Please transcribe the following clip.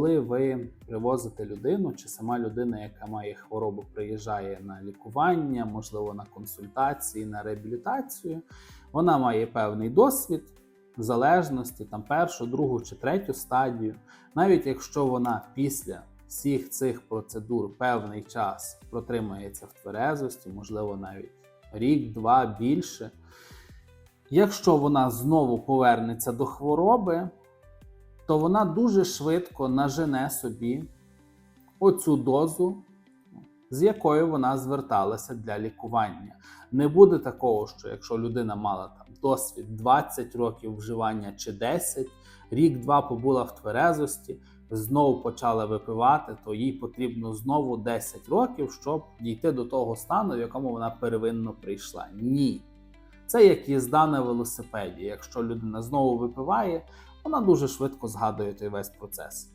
коли ви привозите людину, чи сама людина, яка має хворобу, приїжджає на лікування, можливо, на консультації, на реабілітацію, вона має певний досвід залежності, там першу, другу чи третю стадію. Навіть якщо вона після всіх цих процедур певний час протримається в тверезості, можливо, навіть рік, два більше. Якщо вона знову повернеться до хвороби, то вона дуже швидко нажене собі оцю дозу, з якою вона зверталася для лікування. Не буде такого, що якщо людина мала там досвід 20 років вживання чи 10, рік-два побула в тверезості, знову почала випивати, то їй потрібно знову 10 років, щоб дійти до того стану, в якому вона первинно прийшла. Ні. Це як їзда на велосипеді. Якщо людина знову випиває, вона дуже швидко згадує той весь процес.